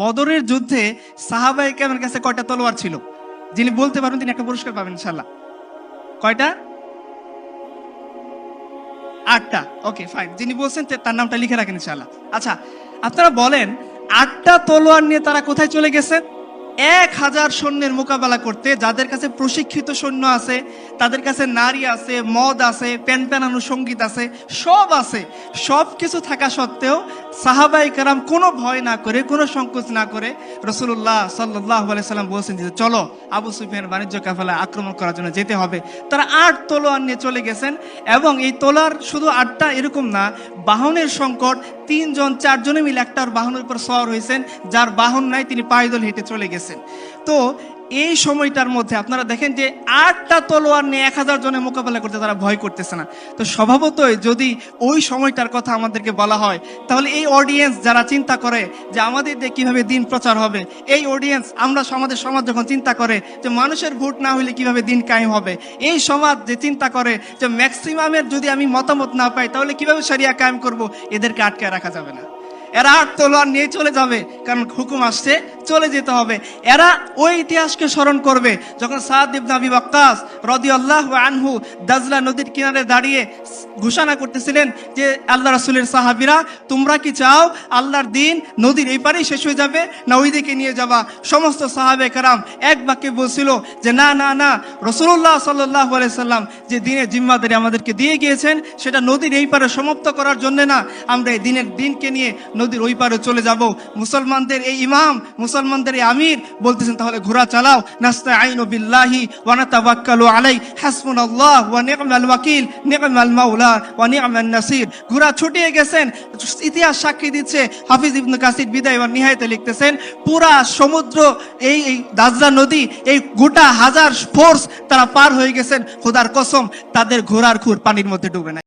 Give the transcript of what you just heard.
বদরের যুদ্ধে সাহাবাই কেমের কাছে কয়টা তলোয়ার ছিল? যিনি বলতে পারবেন তিনি একটা পুরস্কার পাবেন ইনশাল্লাহ কয়টা? আটটা। ওকে ফাইন যিনি বলছেন তার নামটা লিখে রাখেন ইনশাল্লাহ আচ্ছা আপনারা বলেন, আটটা তলোয়ার নিয়ে তারা কোথায় চলে গেছেন এক হাজার সৈন্যের মোকাবেলা করতে যাদের কাছে প্রশিক্ষিত সৈন্য আছে, তাদের কাছে নারী আছে, মদ আছে, প্যান প্যানানো সংগীত আছে, সব আছে। সব কিছু থাকা সত্ত্বেও সাহাবাই কারাম কোনো ভয় না করে, কোনো সংকোচ না করে রসুল্লাহ সাল্লাহ সাল্লাম বলছেন যে, চলো, আবু সুফিয়ান বাণিজ্য কাফেলা আক্রমণ করার জন্য যেতে হবে। তারা আট তলোয়ার নিয়ে চলে গেছেন এবং এই তোলার শুধু আটটা এরকম না, বাহনের সংকট তিনজন, চারজনে মিলে একটা বাহনের উপর সওয়ার হয়েছেন, যার বাহন নাই, তিনি পায়দল হেঁটে চলে গেছেন। তো এই সময়টার মধ্যে আপনারা দেখেন যে আটটা তলোয়ার নিয়ে এক হাজার জনের মোকাবেলা করতে তারা ভয় করতেছে না। তো স্বভাবতই যদি ওই সময়টার কথা আমাদেরকে বলা হয়, তাহলে এই অডিয়েন্স যারা চিন্তা করে যে আমাদের দিয়ে কীভাবে দিন প্রচার হবে, এই অডিয়েন্স আমরা সমাজের সমাজ যখন চিন্তা করে যে মানুষের ভোট না হলে কীভাবে দিন কায়েম হবে, এই সমাজ যে চিন্তা করে যে ম্যাক্সিমামের যদি আমি মতামত না পাই, তাহলে কীভাবে সারিয়া কায়েম করব, এদেরকে আটকে রাখা যাবে না। এরা আট তলোয়ার নিয়ে চলে যাবে, কারণ হুকুম আসছে, চলে যেতে হবে। এরা ওই ইতিহাসকে স্মরণ করবে, যখন সাদ ইবনে আবি ওয়াক্কাস রাদিয়াল্লাহু আনহু দাজলা নদীর কিনারে দাঁড়িয়ে ঘোষণা করতেছিলেন যে, আল্লাহ রাসূলের সাহাবীরা, তোমরা কি চাও আল্লাহর দিন নদীর এই পারেই শেষ হয়ে যাবে, না ওইদিকে নিয়ে যাবা? সমস্ত সাহাবে কারাম এক বাক্যে বলছিল যে, না না না রসুল্লাহ সাল্লাহ সাল্লাম যে দিনের জিম্মাদারি আমাদেরকে দিয়ে গিয়েছেন, সেটা নদীর এই পারে সমাপ্ত করার জন্য না আমরা এই দিনের দিনকে নিয়ে নদীর ওই পারে চলে যাব। মুসলমানদের এই ইমাম, মুসলমানদের এই আমির বলতেছেন, তাহলে ঘোড়া চালাও। নাস্তা আইন বিল্লাহি ওয়ানা তাবাক্কালু আলাই হাসবুনাল্লাহ ওয়া নি'মাল ওয়াকিল, নি'মাল মাওলা ওয়া নি'মান নাসির। ঘোড়া ছুটিয়ে গেছেন, ইতিহাস সাক্ষী দিচ্ছে, হাফিজ ইবনে কাসির বিদায় ওয়া নিহায়তে লিখতেছেন, পুরা সমুদ্র, এই এই দাজরা নদী, এই গোটা হাজার ফোর্স তারা পার হয়ে গেছেন। খোদার কসম তাদের ঘোড়ার খুর পানির মধ্যে ডুবে না